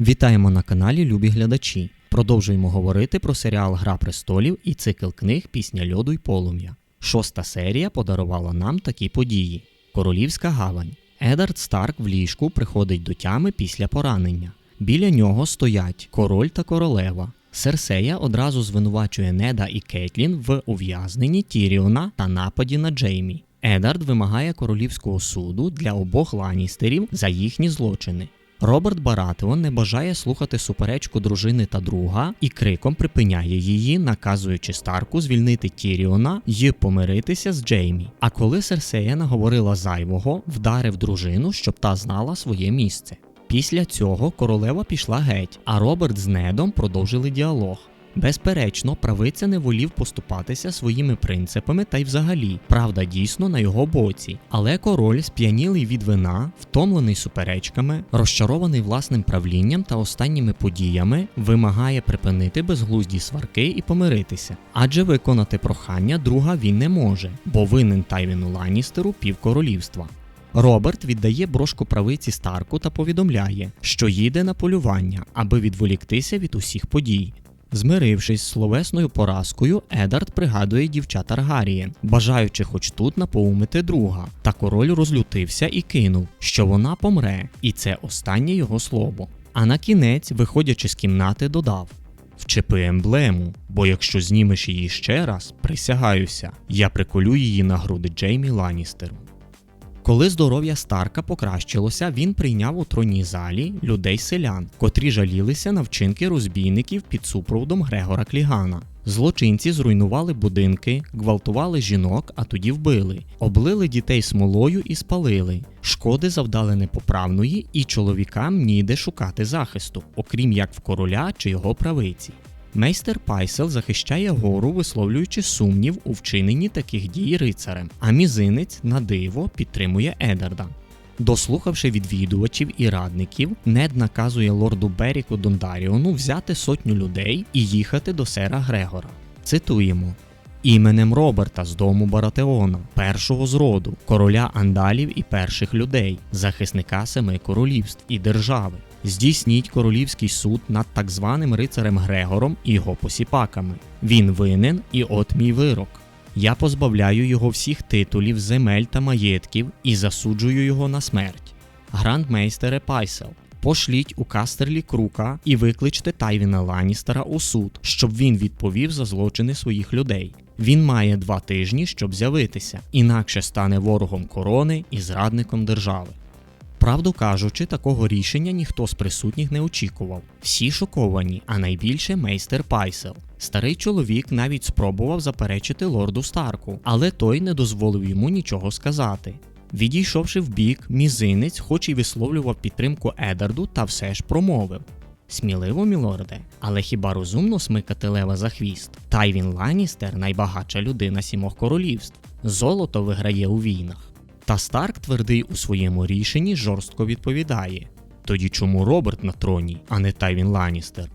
Вітаємо на каналі Любі глядачі. Продовжуємо говорити про серіал Гра престолів і цикл книг Пісня льоду й полум'я. Шоста серія подарувала нам такі події: Королівська гавань. Едард Старк в ліжку приходить до тями після поранення. Біля нього стоять король та королева. Серсея одразу звинувачує Неда і Кетлін в ув'язненні Тіріона та нападі на Джеймі. Едард вимагає королівського суду для обох ланістерів за їхні злочини. Роберт Баратеон не бажає слухати суперечку дружини та друга і криком припиняє її, наказуючи Старку звільнити Тіріона й помиритися з Джеймі. А коли Серсея наговорила зайвого, вдарив дружину, щоб та знала своє місце. Після цього королева пішла геть, а Роберт з Недом продовжили діалог. Безперечно, правиця не волів поступатися своїми принципами та й взагалі, правда дійсно на його боці. Але король, сп'янілий від вина, втомлений суперечками, розчарований власним правлінням та останніми подіями, вимагає припинити безглузді сварки і помиритися. Адже виконати прохання друга він не може, бо винен Тайвіну Ланністеру півкоролівства. Роберт віддає брошку правиці Старку та повідомляє, що їде на полювання, аби відволіктися від усіх подій. Змирившись з словесною поразкою, Едард пригадує дівчат Таргарієн, бажаючи хоч тут напоумити друга. Та король розлютився і кинув, що вона помре, і це останнє його слово. А на кінець, виходячи з кімнати, додав: Вчепи емблему, бо якщо знімеш її ще раз, присягаюся, я приколю її на груди Джеймі Ланністеру. Коли здоров'я Старка покращилося, він прийняв у тронній залі людей селян, котрі жалілися на вчинки розбійників під супроводом Грегора Клігана. Злочинці зруйнували будинки, гвалтували жінок, а тоді вбили, облили дітей смолою і спалили. Шкоди завдали непоправної, і чоловікам ніде шукати захисту, окрім як в короля чи його правиці. Мейстер Пайсел захищає гору, висловлюючи сумнів у вчиненні таких дій рицарем, а мізинець на диво підтримує Едарда. Дослухавши відвідувачів і радників, Нед наказує лорду Беріку Дондаріону взяти сотню людей і їхати до сера Грегора. Цитуємо. Іменем Роберта з дому Баратеона, першого з роду, короля андалів і перших людей, захисника семи королівств і держави, здійсніть королівський суд над так званим рицарем Грегором і його посіпаками. Він винен, і от мій вирок. Я позбавляю його всіх титулів, земель та маєтків і засуджую його на смерть. Грандмейстере Пайсел, пошліть у Кастерлі Крука і викличте Тайвіна Ланністера у суд, щоб він відповів за злочини своїх людей. Він має два тижні, щоб з'явитися, інакше стане ворогом корони і зрадником держави. Правду кажучи, такого рішення ніхто з присутніх не очікував. Всі шоковані, а найбільше мейстер Пайсел. Старий чоловік навіть спробував заперечити лорду Старку, але той не дозволив йому нічого сказати. Відійшовши вбік, мізинець, хоч і висловлював підтримку Едарду, та все ж промовив. Сміливо, мілорде, але хіба розумно смикати лева за хвіст? Тайвін Ланністер найбагатша людина сімох королівств. Золото виграє у війнах. Та Старк твердий у своєму рішенні жорстко відповідає: тоді чому Роберт на троні, а не Тайвін Ланністер?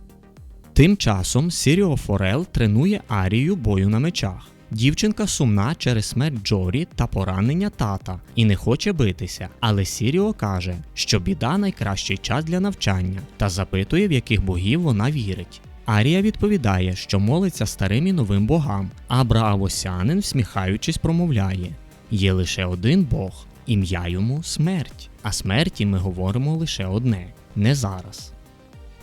Тим часом Сіріо Форел тренує Арію бою на мечах. Дівчинка сумна через смерть Джорі та поранення тата і не хоче битися, але Сіріо каже, що біда найкращий час для навчання та запитує, в яких богів вона вірить. Арія відповідає, що молиться старим і новим богам, а Браавосянин, всміхаючись, промовляє: є лише один Бог, ім'я йому смерть. А смерті ми говоримо лише одне не зараз.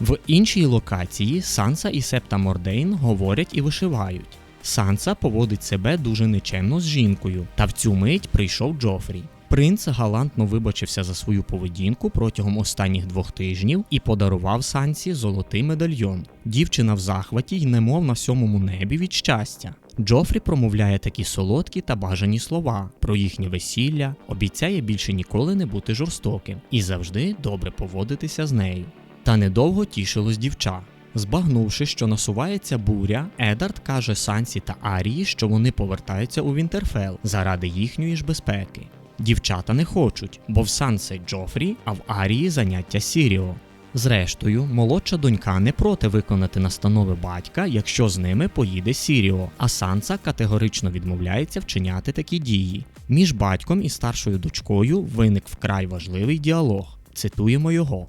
В іншій локації Санса і Септа Мордейн говорять і вишивають. Санса поводить себе дуже нечемно з жінкою, та в цю мить прийшов Джофрі. Принц галантно вибачився за свою поведінку протягом останніх двох тижнів і подарував Сансі золотий медальйон. Дівчина в захваті й немов на сьомому небі від щастя. Джофрі промовляє такі солодкі та бажані слова про їхнє весілля, обіцяє більше ніколи не бути жорстоким і завжди добре поводитися з нею. Та недовго тішилось дівча. Збагнувши, що насувається буря, Едард каже Сансі та Арії, що вони повертаються у Вінтерфел заради їхньої ж безпеки. Дівчата не хочуть, бо в Сансе Джофрі, а в Арії заняття Сіріо. Зрештою, молодша донька не проти виконати настанови батька, якщо з ними поїде Сіріо, а Санса категорично відмовляється вчиняти такі дії. Між батьком і старшою дочкою виник вкрай важливий діалог. Цитуємо його.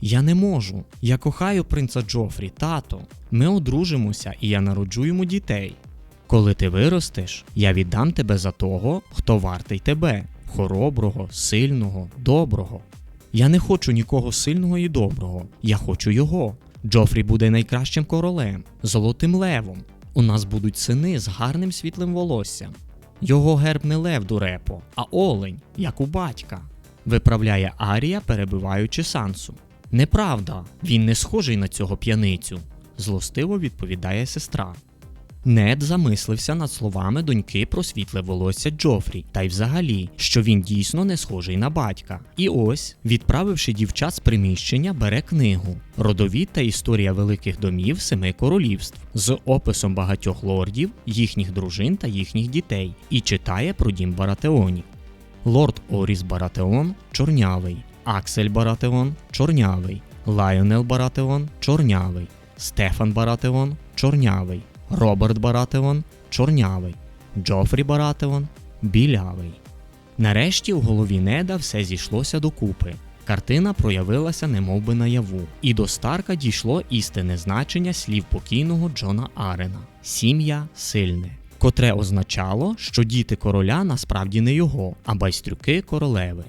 Я не можу. Я кохаю принца Джофрі, тато. Ми одружимося, і я народжу йому дітей. Коли ти виростеш, я віддам тебе за того, хто вартий тебе хороброго, сильного, доброго. Я не хочу нікого сильного і доброго. Я хочу його. Джофрі буде найкращим королем, золотим левом. У нас будуть сини з гарним світлим волоссям. Його герб не лев дурепо, а олень, як у батька. Виправляє Арія, перебиваючи Сансу. Неправда, він не схожий на цього п'яницю, злостиво відповідає сестра. Нед замислився над словами доньки про світле волосся Джофрі, та й взагалі, що він дійсно не схожий на батька. І ось, відправивши дівчат з приміщення, бере книгу Родовід та історія великих домів семи королівств з описом багатьох лордів, їхніх дружин та їхніх дітей, і читає про дім Баратеонів. Лорд Оріс Баратеон чорнявий, Аксель Баратеон чорнявий, Лайонел Баратеон чорнявий, Стефан Баратеон чорнявий. Роберт Баратеон чорнявий, Джофрі Баратеон білявий. Нарешті у голові неда все зійшлося докупи. Картина проявилася немовби наяву, і до Старка дійшло істинне значення слів покійного Джона Арена сім'я сильне, котре означало, що діти короля насправді не його, а байстрюки королеви.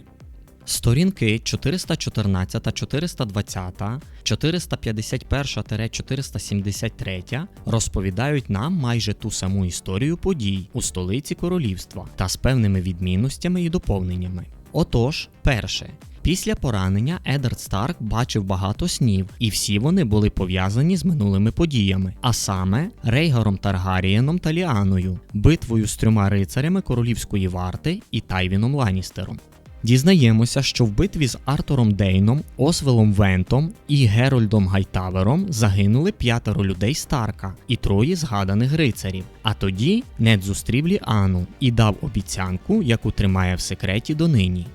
Сторінки 414, 420, 451-473 розповідають нам майже ту саму історію подій у столиці королівства та з певними відмінностями і доповненнями. Отож, перше. Після поранення Едард Старк бачив багато снів, і всі вони були пов'язані з минулими подіями, а саме Рейгаром Таргарієном та Ліаною, битвою з трьома рицарями королівської варти і Тайвіном Ланістером. Дізнаємося, що в битві з Артуром Дейном, Освелом Вентом і Герольдом Гайтавером загинули п'ятеро людей Старка і троє згаданих рицарів. А тоді Нед зустрів Ліану і дав обіцянку, яку тримає в секреті донині.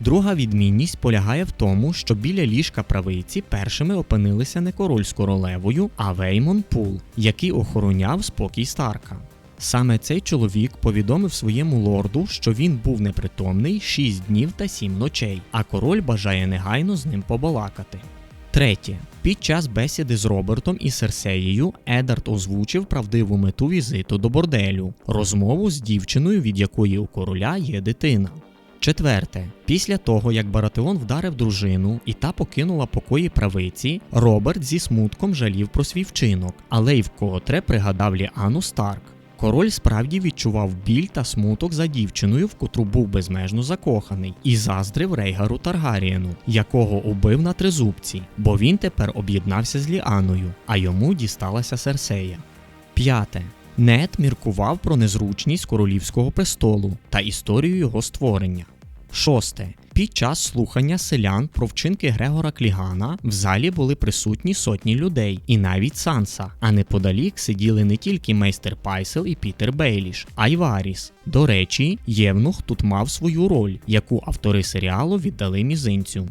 Друга відмінність полягає в тому, що біля ліжка правиці першими опинилися не король з королевою, а Веймон Пул, який охороняв спокій Старка. Саме цей чоловік повідомив своєму лорду, що він був непритомний 6 днів та 7 ночей, а король бажає негайно з ним побалакати. Третє. Під час бесіди з Робертом і Серсеєю Едард озвучив правдиву мету візиту до борделю розмову з дівчиною, від якої у короля є дитина. Четверте, після того як Баратеон вдарив дружину і та покинула покої правиці, Роберт зі смутком жалів про свій вчинок, але й вкотре пригадав Ліану Старк. Король справді відчував біль та смуток за дівчиною, в котру був безмежно закоханий, і заздрив Рейгару Таргарієну, якого убив на тризубці, бо він тепер об'єднався з Ліаною, а йому дісталася Серсея. П'яте. Нед міркував про незручність королівського престолу та історію його створення. Шосте. Під час слухання селян про вчинки Грегора Клігана в залі були присутні сотні людей, і навіть Санса. А неподалік сиділи не тільки майстер Пайсел і Пітер Бейліш, а й Варіс. До речі, Євнух тут мав свою роль, яку автори серіалу віддали мізинцю.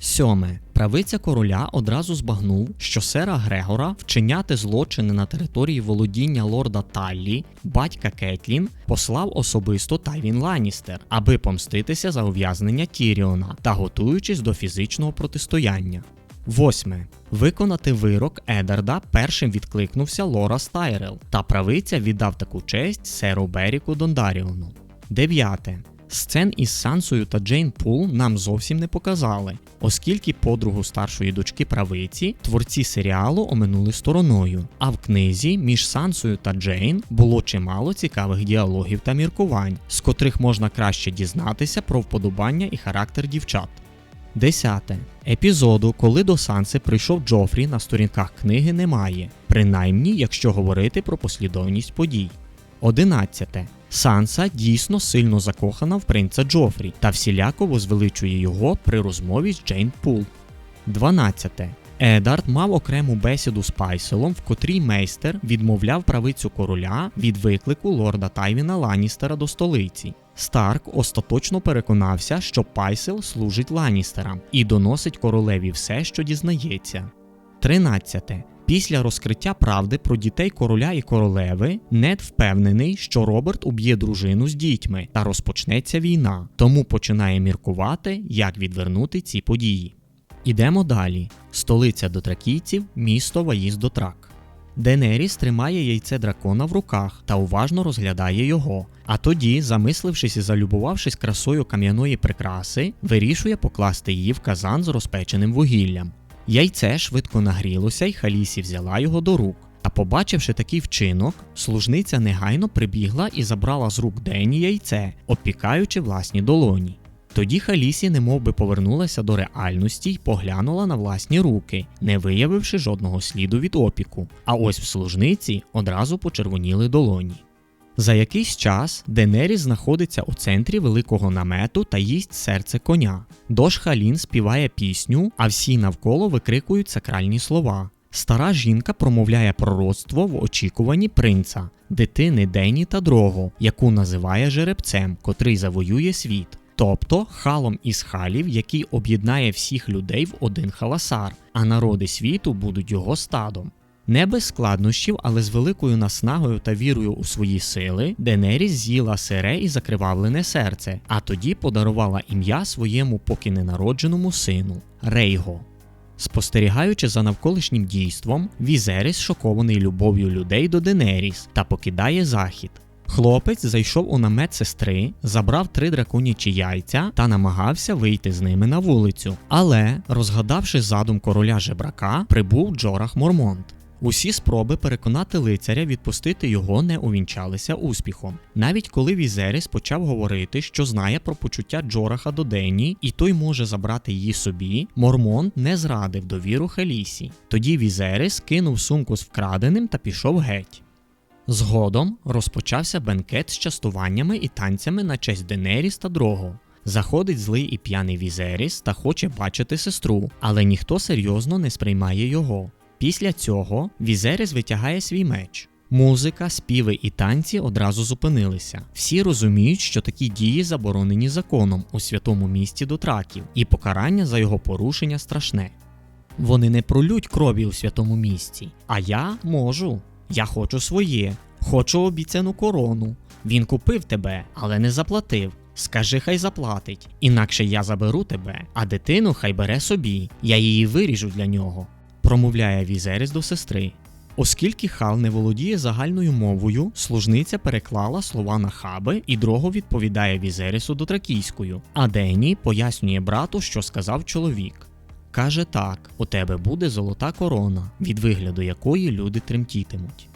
Сьоме. Правиця короля одразу збагнув, що сера Грегора вчиняти злочини на території володіння лорда Таллі, батька Кетлін, послав особисто Тайвін Ланністер, аби помститися за ув'язнення Тіріона та готуючись до фізичного протистояння. Восьме. Виконати вирок Едарда першим відкликнувся Лора Стайрел, та правиця віддав таку честь серу Беріку Дондаріону. Дев'яте. Сцен із Сансою та Джейн Пул нам зовсім не показали, оскільки подругу старшої дочки правиці творці серіалу оминули стороною. А в книзі між Сансою та Джейн було чимало цікавих діалогів та міркувань, з котрих можна краще дізнатися про вподобання і характер дівчат. Десяте. Епізоду, коли до Санси прийшов Джофрі на сторінках книги, немає, принаймні якщо говорити про послідовність подій. Одинадцяте. Санса дійсно сильно закохана в принца Джофрі та всіляко возвеличує його при розмові з Джейн Пул. 12. Едард мав окрему бесіду з Пайселом, в котрій мейстер відмовляв правицю короля від виклику лорда Тайвіна Ланністера до столиці. Старк остаточно переконався, що Пайсел служить Ланністерам і доносить королеві все, що дізнається. 13. Після розкриття правди про дітей короля і королеви Нед впевнений, що Роберт уб'є дружину з дітьми та розпочнеться війна, тому починає міркувати, як відвернути ці події. Ідемо далі. Столиця дотракійців, місто Ваїздотрак. Денеріс тримає яйце дракона в руках та уважно розглядає його. А тоді, замислившись і залюбувавшись красою кам'яної прикраси, вирішує покласти її в казан з розпеченим вугіллям. Яйце швидко нагрілося, і Халісі взяла його до рук. А побачивши такий вчинок, служниця негайно прибігла і забрала з рук Дені яйце, обпікаючи власні долоні. Тоді Халісі немовби повернулася до реальності й поглянула на власні руки, не виявивши жодного сліду від опіку. А ось в служниці одразу почервоніли долоні. За якийсь час Денеріс знаходиться у центрі великого намету та їсть серце коня. Дош Халін співає пісню, а всі навколо викрикують сакральні слова. Стара жінка промовляє пророцтво в очікуванні принца, дитини Дені та Дрого, яку називає жеребцем, котрий завоює світ. Тобто халом із халів, який об'єднає всіх людей в один халасар, а народи світу будуть його стадом. Не без складнощів, але з великою наснагою та вірою у свої сили, Денеріс з'їла сире і закривавлене серце, а тоді подарувала ім'я своєму поки ненародженому сину Рейго. Спостерігаючи за навколишнім дійством, Візеріс шокований любов'ю людей до Денеріс та покидає захід. Хлопець зайшов у намет сестри, забрав три драконячі яйця та намагався вийти з ними на вулицю. Але, розгадавши задум короля жебрака, прибув Джорах Мормонт. Усі спроби переконати лицаря відпустити його не увінчалися успіхом. Навіть коли Візеріс почав говорити, що знає про почуття Джораха до Дені, і той може забрати її собі, Мормонт не зрадив довіру Хелісі. Тоді Візеріс кинув сумку з вкраденим та пішов геть. Згодом розпочався бенкет з частуваннями і танцями на честь Денеріс та Дрого. Заходить злий і п'яний Візеріс та хоче бачити сестру, але ніхто серйозно не сприймає його. Після цього Візеріс витягає свій меч. Музика, співи і танці одразу зупинилися. Всі розуміють, що такі дії заборонені законом у святому місті дотраків, і покарання за його порушення страшне. Вони не пролють крові у святому місті, а я можу. Я хочу своє, хочу обіцяну корону. Він купив тебе, але не заплатив. Скажи, хай заплатить, інакше я заберу тебе, а дитину хай бере собі, я її виріжу для нього, промовляє Візеріс до сестри. Оскільки Хал не володіє загальною мовою, служниця переклала слова на хаби і дрого відповідає Візерісу дотракійською, а Дені пояснює брату, що сказав чоловік. Каже так: у тебе буде золота корона, від вигляду якої люди тремтітимуть.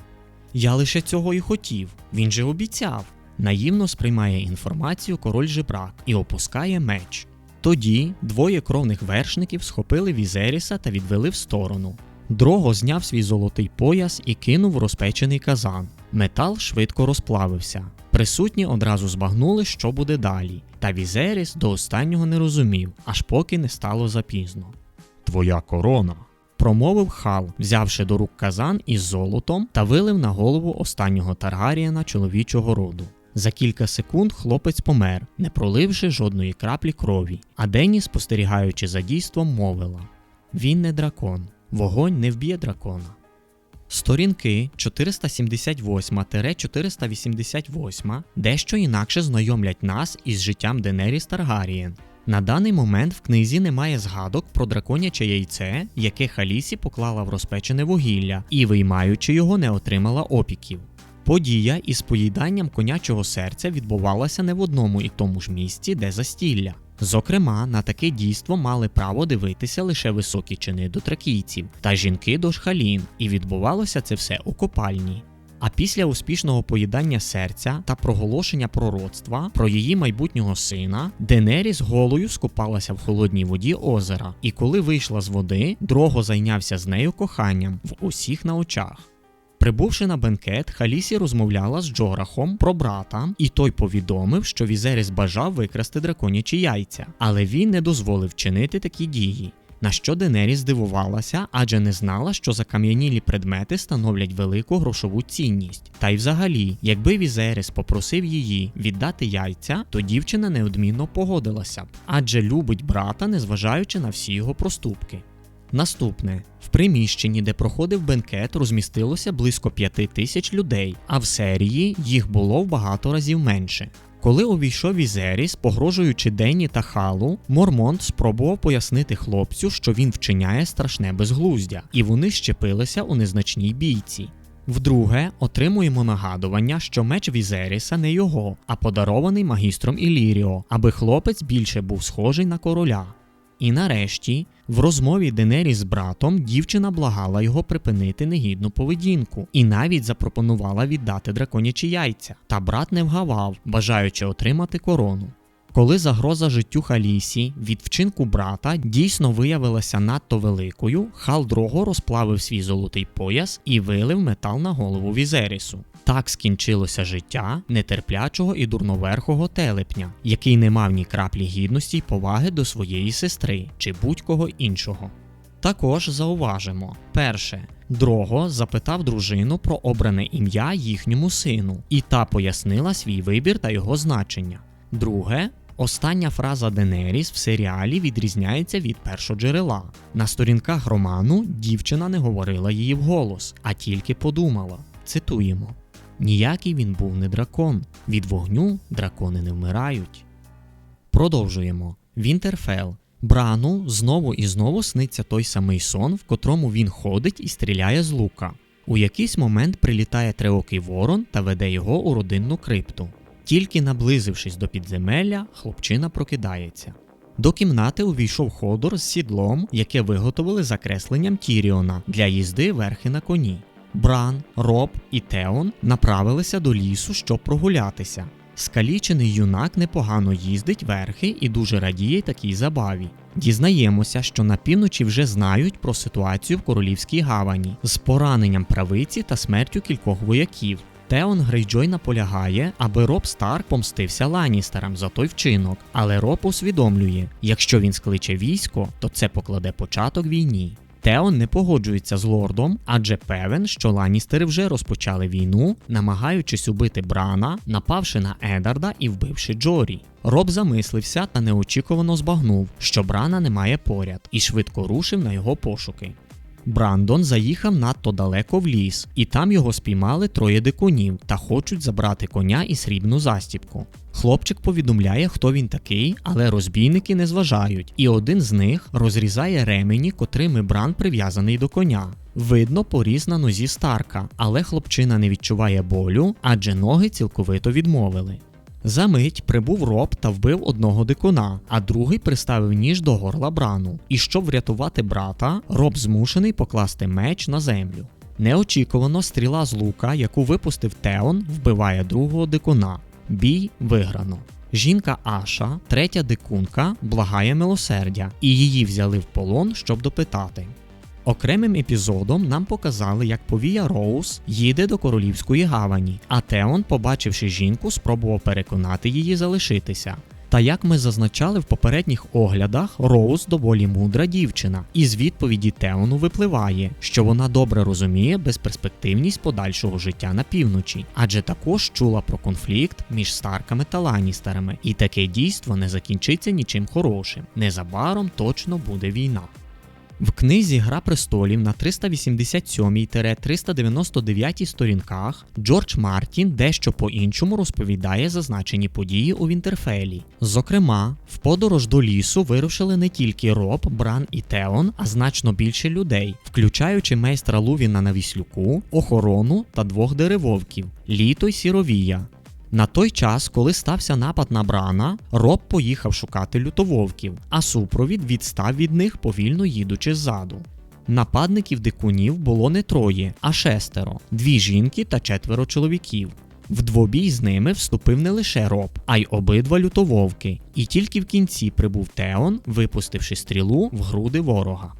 Я лише цього і хотів, він же обіцяв. Наївно сприймає інформацію король жебрак і опускає меч. Тоді двоє кровних вершників схопили Візеріса та відвели в сторону. Дрого зняв свій золотий пояс і кинув розпечений казан. Метал швидко розплавився. Присутні одразу збагнули, що буде далі, та Візеріс до останнього не розумів, аж поки не стало запізно. Твоя корона. Промовив хал, взявши до рук казан із золотом та вилив на голову останнього Таргарієна чоловічого роду. За кілька секунд хлопець помер, не проливши жодної краплі крові, а Дені, спостерігаючи за дійством, мовила: Він не дракон, вогонь не вб'є дракона. Сторінки 478-488 дещо інакше знайомлять нас із життям Денеріс Таргарієн. На даний момент в книзі немає згадок про драконяче яйце, яке Халісі поклала в розпечене вугілля і, виймаючи його, не отримала опіків. Подія із поїданням конячого серця відбувалася не в одному і тому ж місці, де застілля. Зокрема, на таке дійство мали право дивитися лише високі чини дотракійців та жінки до шхалін, і відбувалося це все у копальні. А після успішного поїдання серця та проголошення пророцтва про її майбутнього сина, Денеріс голою скупалася в холодній воді озера, і коли вийшла з води, дрого зайнявся з нею коханням в усіх на очах. Прибувши на бенкет, Халісі розмовляла з Джорахом про брата, і той повідомив, що Візеріс бажав викрасти драконячі яйця, але він не дозволив чинити такі дії. На що Денері здивувалася, адже не знала, що закам'янілі предмети становлять велику грошову цінність. Та й взагалі, якби Візеріс попросив її віддати яйця, то дівчина неодмінно погодилася б, адже любить брата, незважаючи на всі його проступки. Наступне в приміщенні, де проходив бенкет, розмістилося близько п'яти тисяч людей, а в серії їх було в багато разів менше. Коли увійшов Візеріс, погрожуючи Денні та Халу, Мормонт спробував пояснити хлопцю, що він вчиняє страшне безглуздя, і вони щепилися у незначній бійці. Вдруге, отримуємо нагадування, що меч Візеріса не його, а подарований магістром Іліріо, аби хлопець більше був схожий на короля. І нарешті, в розмові Денері з братом дівчина благала його припинити негідну поведінку і навіть запропонувала віддати драконячі яйця. Та брат не вгавав, бажаючи отримати корону. Коли загроза життю Халісі від вчинку брата дійсно виявилася надто великою, Хал Дрого розплавив свій золотий пояс і вилив метал на голову Візерісу. Так скінчилося життя нетерплячого і дурноверхого телепня, який не мав ні краплі гідності й поваги до своєї сестри чи будь-кого іншого. Також зауважимо: перше, Дрого запитав дружину про обране ім'я їхньому сину, і та пояснила свій вибір та його значення. Друге, остання фраза Денеріс в серіалі відрізняється від першоджерела. На сторінках роману дівчина не говорила її вголос, а тільки подумала. Цитуємо: Ніякий він був не дракон. Від вогню дракони не вмирають. Продовжуємо. Вінтерфел. Брану знову і знову сниться той самий сон, в котрому він ходить і стріляє з лука. У якийсь момент прилітає триокий ворон та веде його у родинну крипту. Тільки наблизившись до підземелля, хлопчина прокидається. До кімнати увійшов ходор з сідлом, яке виготовили за кресленням Тіріона для їзди верхи на коні. Бран, Роб і Теон направилися до лісу, щоб прогулятися. Скалічений юнак непогано їздить верхи і дуже радіє такій забаві. Дізнаємося, що на півночі вже знають про ситуацію в королівській гавані з пораненням правиці та смертю кількох вояків. Теон Грейджой наполягає, аби Роб Старк помстився Ланістерам за той вчинок, але Роб усвідомлює, якщо він скличе військо, то це покладе початок війні. Теон не погоджується з лордом, адже певен, що Ланістери вже розпочали війну, намагаючись убити Брана, напавши на Едарда і вбивши Джорі. Роб замислився та неочікувано збагнув, що Брана немає поряд, і швидко рушив на його пошуки. Брандон заїхав надто далеко в ліс, і там його спіймали троє дикунів та хочуть забрати коня і срібну застіпку. Хлопчик повідомляє, хто він такий, але розбійники не зважають, і один з них розрізає ремені, котрими Бран прив'язаний до коня. Видно поріз на нозі Старка, але хлопчина не відчуває болю, адже ноги цілковито відмовили. За мить прибув роб та вбив одного дикуна, а другий приставив ніж до горла брану. І щоб врятувати брата, роб змушений покласти меч на землю. Неочікувано стріла з лука, яку випустив Теон, вбиває другого дикуна. Бій виграно. Жінка Аша, третя дикунка, благає милосердя, і її взяли в полон, щоб допитати. Окремим епізодом нам показали, як повія Роуз їде до королівської гавані, а Теон, побачивши жінку, спробував переконати її залишитися. Та як ми зазначали в попередніх оглядах, Роуз доволі мудра дівчина, і з відповіді Теону випливає, що вона добре розуміє безперспективність подальшого життя на півночі, адже також чула про конфлікт між Старками та Ланістерами, і таке дійство не закінчиться нічим хорошим. Незабаром точно буде війна. В книзі Гра престолів на 387-399 сторінках Джордж Мартін дещо по-іншому розповідає зазначені події у Вінтерфелі. Зокрема, в подорож до лісу вирушили не тільки Роб, Бран і Теон, а значно більше людей, включаючи майстра Лувіна на віслюку, охорону та двох деревовків Літо й Сіровія. На той час, коли стався напад на Брана, Роб поїхав шукати лютововків, а супровід відстав від них, повільно їдучи ззаду. Нападників дикунів було не троє, а шестеро дві жінки та четверо чоловіків. В двобій з ними вступив не лише Роб, а й обидва лютововки, і тільки в кінці прибув Теон, випустивши стрілу в груди ворога.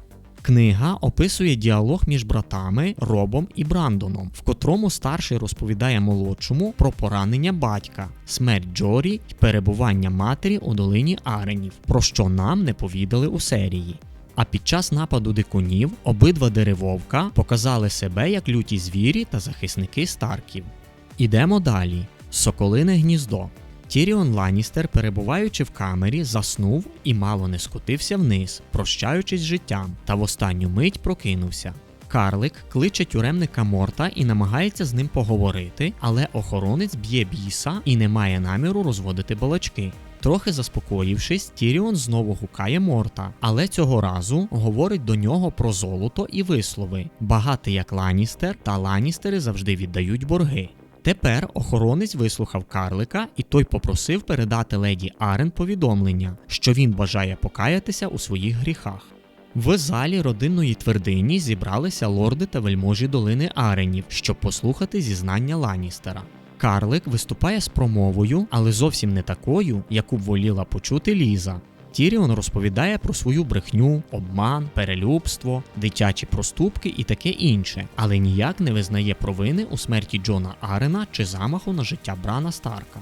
Книга описує діалог між братами Робом і Брандоном, в котрому старший розповідає молодшому про поранення батька, смерть Джорі й перебування матері у долині Аренів, про що нам не повідали у серії. А під час нападу дикунів обидва деревовка показали себе як люті звірі та захисники Старків. Ідемо далі. Соколине гніздо. Тіріон Ланністер, перебуваючи в камері, заснув і мало не скотився вниз, прощаючись з життям, та в останню мить прокинувся. Карлик кличе тюремника Морта і намагається з ним поговорити, але охоронець б'є біса і не має наміру розводити балачки. Трохи заспокоївшись, Тіріон знову гукає Морта, але цього разу говорить до нього про золото і вислови. Багатий як Ланістер, та Ланістери завжди віддають борги. Тепер охоронець вислухав карлика, і той попросив передати леді Арен повідомлення, що він бажає покаятися у своїх гріхах. В залі родинної твердині зібралися лорди та вельможі долини Аренів, щоб послухати зізнання Ланістера. Карлик виступає з промовою, але зовсім не такою, яку б воліла почути Ліза. Тіріон розповідає про свою брехню, обман, перелюбство, дитячі проступки і таке інше, але ніяк не визнає провини у смерті Джона Арена чи замаху на життя Брана Старка.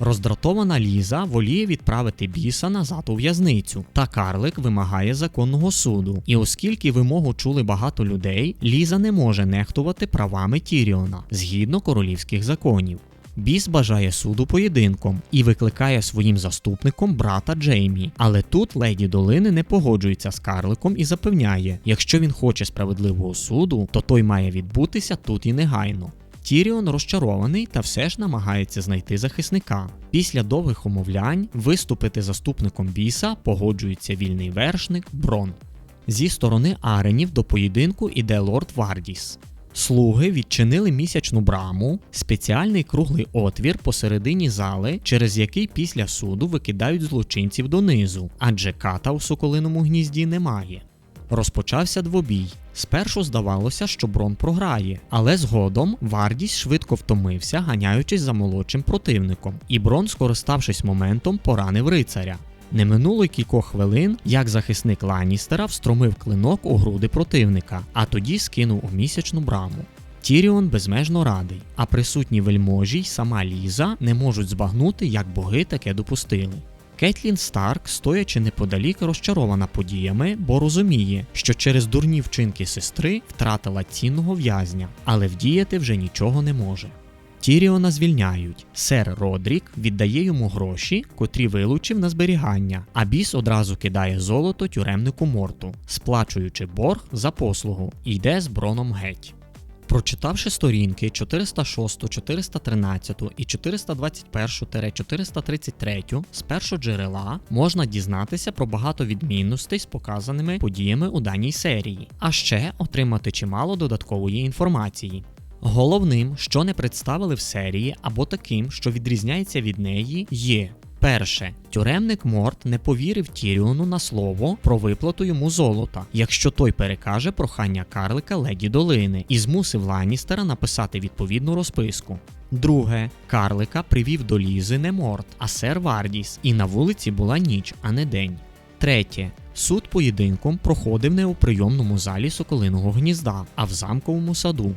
Роздратована Ліза воліє відправити біса назад у в'язницю, та Карлик вимагає законного суду. І оскільки вимогу чули багато людей, Ліза не може нехтувати правами Тіріона згідно королівських законів. Біс бажає суду поєдинком і викликає своїм заступником брата Джеймі. Але тут леді долини не погоджується з Карликом і запевняє, якщо він хоче справедливого суду, то той має відбутися тут і негайно. Тіріон розчарований та все ж намагається знайти захисника. Після довгих умовлянь виступити заступником біса погоджується вільний вершник Брон. Зі сторони Аренів до поєдинку іде лорд Вардіс. Слуги відчинили місячну браму, спеціальний круглий отвір посередині зали, через який після суду викидають злочинців донизу, адже ката у соколиному гнізді немає. Розпочався двобій. Спершу здавалося, що Брон програє, але згодом Вардіс швидко втомився, ганяючись за молодшим противником, і Брон, скориставшись моментом, поранив рицаря. Не минуло кількох хвилин, як захисник Ланністера встромив клинок у груди противника, а тоді скинув у місячну браму. Тіріон безмежно радий, а присутні вельможі й сама Ліза не можуть збагнути, як боги таке допустили. Кетлін Старк, стоячи неподалік, розчарована подіями, бо розуміє, що через дурні вчинки сестри втратила цінного в'язня, але вдіяти вже нічого не може. Тіріона звільняють. Сер Родрік віддає йому гроші, котрі вилучив на зберігання, а біс одразу кидає золото тюремнику морту, сплачуючи борг за послугу, і йде з броном геть. Прочитавши сторінки 406, 413 і 421-433 з першого джерела, можна дізнатися про багато відмінностей з показаними подіями у даній серії, а ще отримати чимало додаткової інформації. Головним, що не представили в серії, або таким, що відрізняється від неї, є перше, тюремник Морт не повірив Тіріону на слово про виплату йому золота, якщо той перекаже прохання карлика леді долини і змусив Ланністера написати відповідну розписку. Друге, карлика привів до Лізи не Морт, а сер Вардіс, і на вулиці була ніч, а не день. Третє. Суд поєдинком проходив не у прийомному залі Соколиного гнізда, а в замковому саду.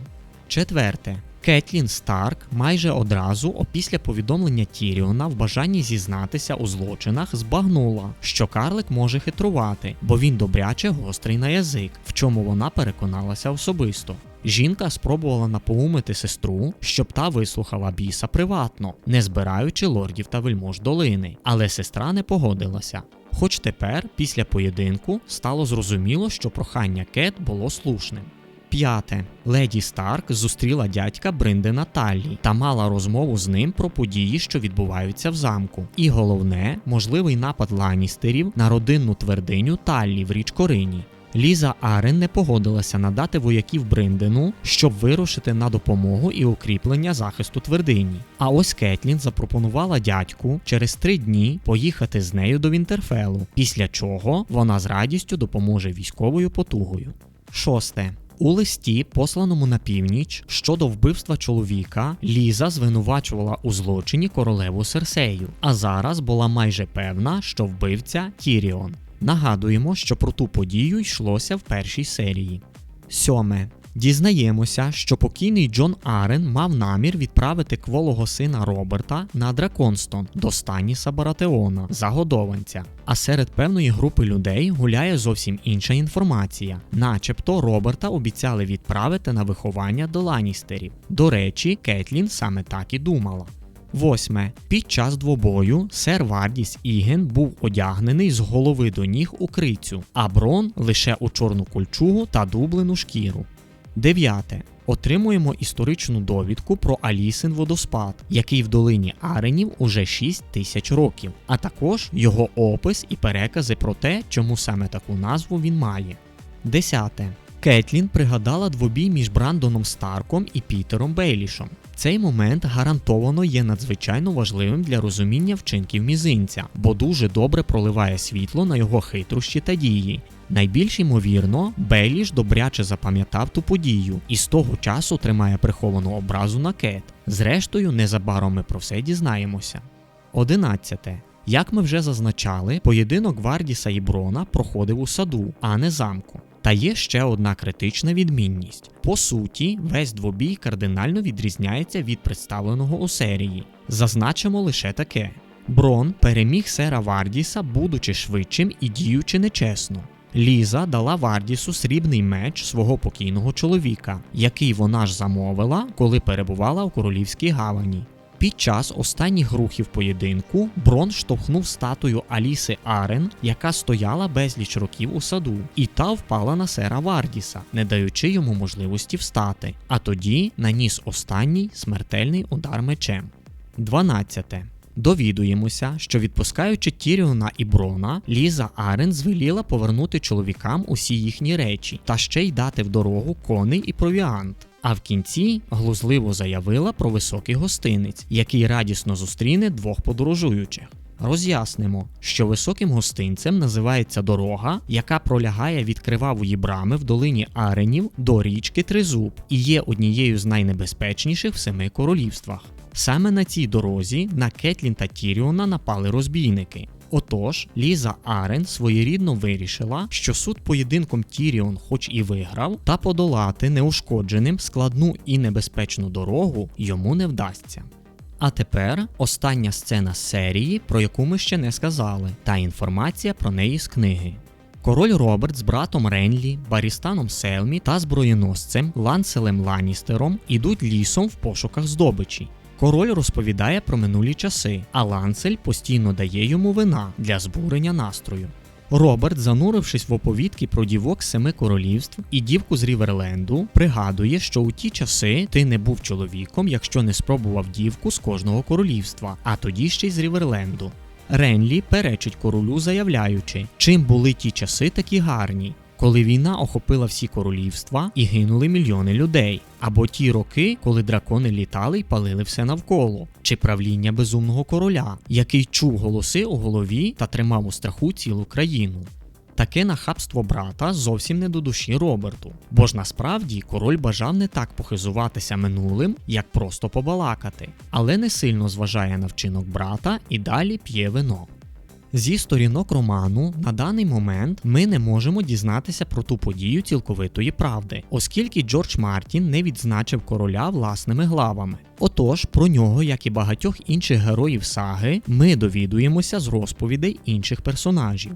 Четверте. Кетлін Старк майже одразу опісля повідомлення Тіріона в бажанні зізнатися у злочинах збагнула, що карлик може хитрувати, бо він добряче гострий на язик, в чому вона переконалася особисто. Жінка спробувала напоумити сестру, щоб та вислухала біса приватно, не збираючи лордів та вельмож долини, але сестра не погодилася. Хоч тепер, після поєдинку, стало зрозуміло, що прохання Кет було слушним. П'яте. Леді Старк зустріла дядька Бриндена Таллі та мала розмову з ним про події, що відбуваються в замку. І головне, можливий напад ланістерів на родинну твердиню Таллі в річкорині. Ліза Арен не погодилася надати вояків Бриндену, щоб вирушити на допомогу і укріплення захисту твердині. А ось Кетлін запропонувала дядьку через три дні поїхати з нею до Вінтерфелу, після чого вона з радістю допоможе військовою потугою. Шосте. У листі, посланому на північ щодо вбивства чоловіка, Ліза звинувачувала у злочині королеву Серсею, а зараз була майже певна, що вбивця Тіріон. Нагадуємо, що про ту подію йшлося в першій серії. Сьоме. Дізнаємося, що покійний Джон Арен мав намір відправити кволого сина Роберта на Драконстон до Станіса Баратеона, загодованця. А серед певної групи людей гуляє зовсім інша інформація, начебто Роберта обіцяли відправити на виховання до Ланістерів. До речі, Кетлін саме так і думала. Восьме. Під час двобою сер Вардіс Іген був одягнений з голови до ніг у крицю, а Брон лише у чорну кольчугу та дублену шкіру. Дев'яте. Отримуємо історичну довідку про Алісин водоспад, який в долині Аренів уже 6 тисяч років, а також його опис і перекази про те, чому саме таку назву він має. Десяте. Кетлін пригадала двобій між Брандоном Старком і Пітером Бейлішем. Цей момент гарантовано є надзвичайно важливим для розуміння вчинків мізинця, бо дуже добре проливає світло на його хитрощі та дії. Найбільш ймовірно, Бейліш добряче запам'ятав ту подію і з того часу тримає приховану образу на Кет. Зрештою, незабаром ми про все дізнаємося. 11. Як ми вже зазначали, поєдинок Вардіса і Брона проходив у саду, а не замку. Та є ще одна критична відмінність. По суті, весь двобій кардинально відрізняється від представленого у серії. Зазначимо лише таке: Брон переміг сера Вардіса, будучи швидшим і діючи нечесно. Ліза дала Вардісу срібний меч свого покійного чоловіка, який вона ж замовила, коли перебувала у королівській гавані. Під час останніх рухів поєдинку Брон штовхнув статую Аліси Арен, яка стояла безліч років у саду, і та впала на сера Вардіса, не даючи йому можливості встати. А тоді наніс останній смертельний удар мечем. 12. Довідуємося, що відпускаючи Тіріона і Брона, Ліза Арен звеліла повернути чоловікам усі їхні речі та ще й дати в дорогу коней і провіант. А в кінці глузливо заявила про високий гостинець, який радісно зустріне двох подорожуючих. Роз'яснимо, що високим гостинцем називається дорога, яка пролягає від кривавої брами в долині Аренів до річки Тризуб і є однією з найнебезпечніших в семи королівствах. Саме на цій дорозі на Кетлін та Тіріона напали розбійники. Отож, Ліза Арен своєрідно вирішила, що суд поєдинком Тіріон, хоч і виграв, та подолати неушкодженим складну і небезпечну дорогу йому не вдасться. А тепер остання сцена серії, про яку ми ще не сказали, та інформація про неї з книги. Король Роберт з братом Ренлі, Барістаном Селмі та зброєносцем Ланселем Ланістером ідуть лісом в пошуках здобичі. Король розповідає про минулі часи, а Лансель постійно дає йому вина для збурення настрою. Роберт, занурившись в оповідки про дівок семи королівств і дівку з Ріверленду, пригадує, що у ті часи ти не був чоловіком, якщо не спробував дівку з кожного королівства, а тоді ще й з Ріверленду. Ренлі перечить королю, заявляючи, чим були ті часи такі гарні, коли війна охопила всі королівства і гинули мільйони людей, або ті роки, коли дракони літали й палили все навколо, чи правління безумного короля, який чув голоси у голові та тримав у страху цілу країну. Таке нахабство брата зовсім не до душі Роберту, бо ж насправді король бажав не так похизуватися минулим, як просто побалакати, але не сильно зважає на вчинок брата і далі п'є вино. Зі сторінок роману на даний момент ми не можемо дізнатися про ту подію цілковитої правди, оскільки Джордж Мартін не відзначив короля власними главами. Отож, про нього, як і багатьох інших героїв саги, ми довідуємося з розповідей інших персонажів.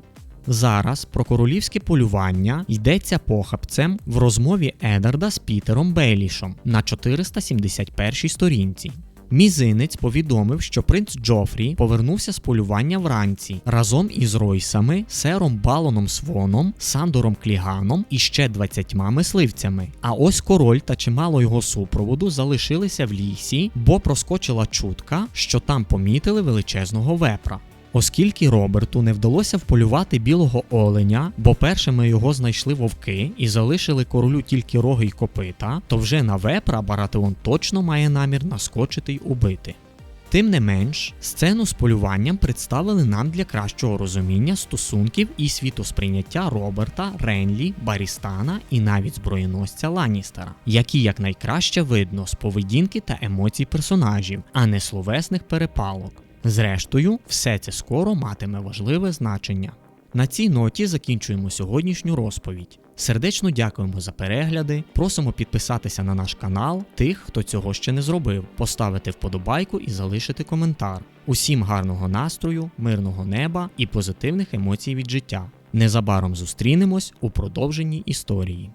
Зараз про королівське полювання йдеться похабцем в розмові Едарда з Пітером Бейлішом на 471 сторінці. Мізинець повідомив, що принц Джофрі повернувся з полювання вранці разом із Ройсами, сером Балоном Своном, Сандором Кліганом і ще 20 мисливцями. А ось король та чимало його супроводу залишилися в лісі, бо проскочила чутка, що там помітили величезного вепра. Оскільки Роберту не вдалося вполювати білого оленя, бо першими його знайшли вовки і залишили королю тільки роги й копита, то вже на вепра Баратеон точно має намір наскочити й убити. Тим не менш, сцену з полюванням представили нам для кращого розуміння стосунків і світосприйняття Роберта, Ренлі, Барістана і навіть зброєносця Ланністера, які якнайкраще видно з поведінки та емоцій персонажів, а не словесних перепалок. Зрештою, все це скоро матиме важливе значення. На цій ноті закінчуємо сьогоднішню розповідь. Сердечно дякуємо за перегляди, просимо підписатися на наш канал тих, хто цього ще не зробив, поставити вподобайку і залишити коментар. Усім гарного настрою, мирного неба і позитивних емоцій від життя. Незабаром зустрінемось у продовженні історії.